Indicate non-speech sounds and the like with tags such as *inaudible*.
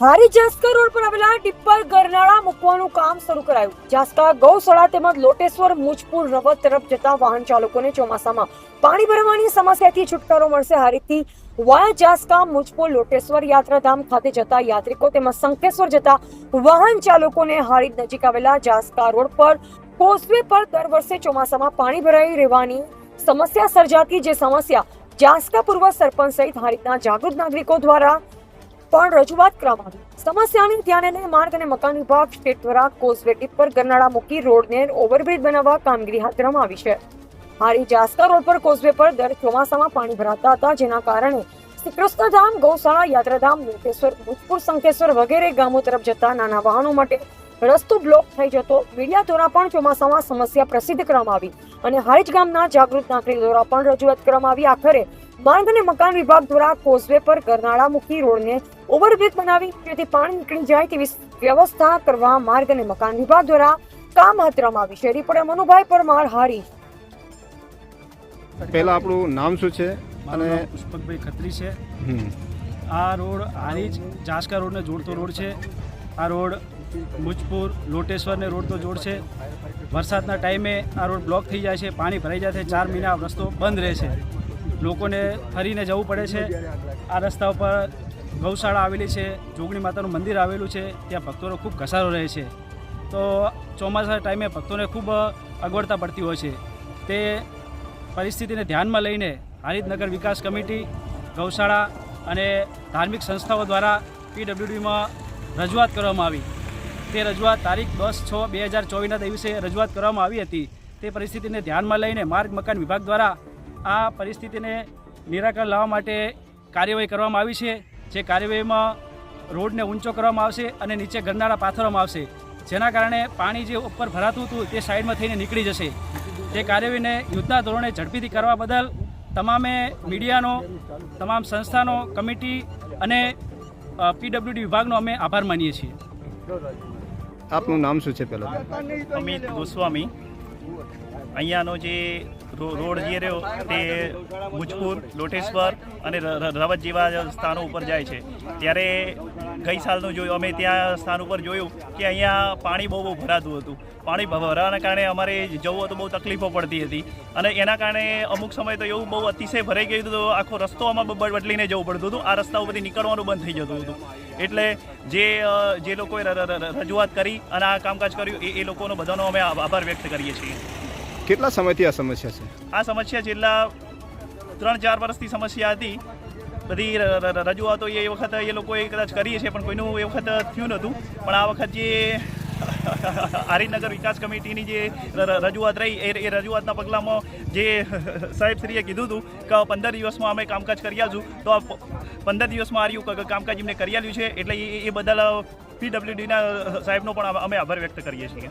હારી જાસ્કા રોડ પર આવેલા ટિપ્પર ગરનાળા મૂકવાનું કામ શરૂ કરાયું. જાસ્કા, ગૌશાળા તેમજ લોટેશ્વર, મુજપુર, રવત તરફ જતા વાહન ચાલકોને ચોમાસામાં પાણી ભરવાની સમસ્યાથી છુટકારો મળશે. હારીથી વાયા જાસ્કા, મુજપુર, લોટેશ્વર યાત્રાધામ ખાતે જતા યાત્રિકો તેમજ સંકેશ્વર જતા વાહન ચાલકોને હારી નજીક આવેલા જાસ્કા રોડ પર કોઝવે પર દર વર્ષે ચોમાસામાં પાણી ભરાઈ રહેવાની સમસ્યા સર્જાતી જે સમસ્યા જાસ્કા પૂર્વ સરપંચ સહિત હારીતના જાગૃત નાગરિકો દ્વારા પણ રજૂઆત કરવામાં આવી. સમસ્યાને ધ્યાને લઈ માર્ગ અને મકાન વિભાગ સ્ટેટ દ્વારા કોઝવે ટીપ પર ગરનાળા મૂકી રોડને ઓવરબ્રિજ બનાવવા કામગીરી હાથ ધરવામાં આવી છે. હારી જાસ્કા રોડ પર કોઝવે પર દર ચોમાસામાં પાણી ભરાતા હતા, જેના કારણે શ્રી કૃષ્ણધામ ગૌશાળા, યાત્રાધામ લોકેશ્વર ભૂતપુર સંકેશ્વર વગેરે ગામો તરફ જતા નાના વાહનો માટે રસ્તો બ્લોક થઈ જતો, મીડિયા દ્વારા પણ ચોમાસામાં સમસ્યા પ્રસિદ્ધ કરવામાં આવી. અને હારીજ ગામના જાગૃત નાગરિકો દ્વારા પણ રજૂઆત કરવામાં આવી. આખરે માર્ગ અને મકાન વિભાગ દ્વારા કોઝવે પર ગરનાળા મૂકી રોડને ઓવરબ્રિજ બનાવી જેથી પાણી નીકળી જાય તેવી વ્યવસ્થા કરવા માર્ગ અને મકાન વિભાગ દ્વારા કામ હાથ ધરવામાં આવી. છે રિપોર્ટર મનુભાઈ પરમાર હારી. પહેલા આપણું નામ શું છે? અને પુષ્પકભાઈ ખત્રી છે. આ રોડ હારીજ જાસકા રોડને જોડતો રોડ છે. આ રોડ મુજપુર લોટેશ્વરને રોડ તો જોડશે વરસાદના ટાઈમે આ રોડ બ્લોક થઈ જાય છે પાણી ભરાઈ જાય છે ચાર મહિના આ રસ્તો બંધ રહે છે. લોકોને ફરીને જવું પડે છે. આ રસ્તા ઉપર ગૌશાળા આવેલી છે, જોગણી માતાનું મંદિર આવેલું છે, ત્યાં ભક્તોનો ખૂબ ઘસારો રહે છે. તો ચોમાસા ટાઈમે ભક્તોને ખૂબ અગવડતા પડતી હોય છે. તે પરિસ્થિતિને ધ્યાનમાં લઈને હારીતનગર વિકાસ કમિટી, ગૌશાળા અને ધાર્મિક સંસ્થાઓ દ્વારા પીડબ્લ્યુડીમાં રજૂઆત કરવામાં આવી. તે રજૂઆત તારીખ દસ છ બે હજાર ચોવીસના દિવસે રજૂઆત કરવામાં આવી હતી. તે પરિસ્થિતિને ધ્યાનમાં લઈને માર્ગ મકાન વિભાગ દ્વારા આ પરિસ્થિતિને નિરાકરણ લાવવા માટે કાર્યવાહી કરવામાં આવી છે. જે કાર્યવાહીમાં રોડને ઊંચો કરવામાં આવશે અને નીચે ગરનાળા પાથરવામાં આવશે. જેના કારણે પાણી જે ઉપર ભરાતું હતું તે સાઈડમાં થઈને નીકળી જશે. તે કાર્યવાહીને યુદ્ધના ધોરણે ઝડપીથી કરવા બદલ તમામે મીડિયાનો તમામ સંસ્થાનો કમિટી અને પીડબ્લ્યુડી વિભાગનો અમે આભાર માનીએ છીએ. આપનું નામ શું છે પહેલા? અમિત ગોસ્વામી. અહીંયાનો જે રોડ જે રહ્યો તે ભુજપુર, લોટેશ્વર અને રવત જેવા સ્થાનો ઉપર જાય છે. ત્યારે ગઈ સાલનું જોયું, અમે ત્યાં સ્થાન ઉપર જોયું કે અહીંયા પાણી બહુ બહુ ભરાતું હતું. પાણી ભરાવાના કારણે અમારે જવું હતું, બહુ તકલીફો પડતી હતી. અને એના કારણે અમુક સમય તો એવું બહુ અતિશય ભરાઈ ગયું હતું આખો રસ્તો આમાં બદલીને જવું પડતું હતું. આ રસ્તા ઉપરથી નીકળવાનું બંધ થઈ જતું હતું. એટલે જે જે લોકોએ રજૂઆત કરી અને આ કામકાજ કર્યું એ લોકોનો બધાનો અમે આભાર વ્યક્ત કરીએ છીએ. કેટલા સમયથી આ સમસ્યા છે? આ સમસ્યા છેલ્લા ત્રણ ચાર વર્ષથી સમસ્યા હતી. બધી રજૂઆતો એ વખત એ લોકોએ કદાચ કરી છે પણ કોઈનું એ વખત થયું નહોતું. પણ આ વખત જે *laughs* આરીનગર વિકાસ કમિટીની જે રજૂઆત રહી, એ રજૂઆતના પગલામાં જે *laughs* સાહેબશ્રીએ કીધું હતું કે પંદર દિવસમાં અમે કામકાજ કરી આવશું તો આ પંદર દિવસમાં આ રહ્યું કામકાજ એમને કરી આવ્યું છે, એટલે એ બદલ પીડબ્લ્યુડીના સાહેબનો પણ અમે આભાર વ્યક્ત કરીએ છીએ.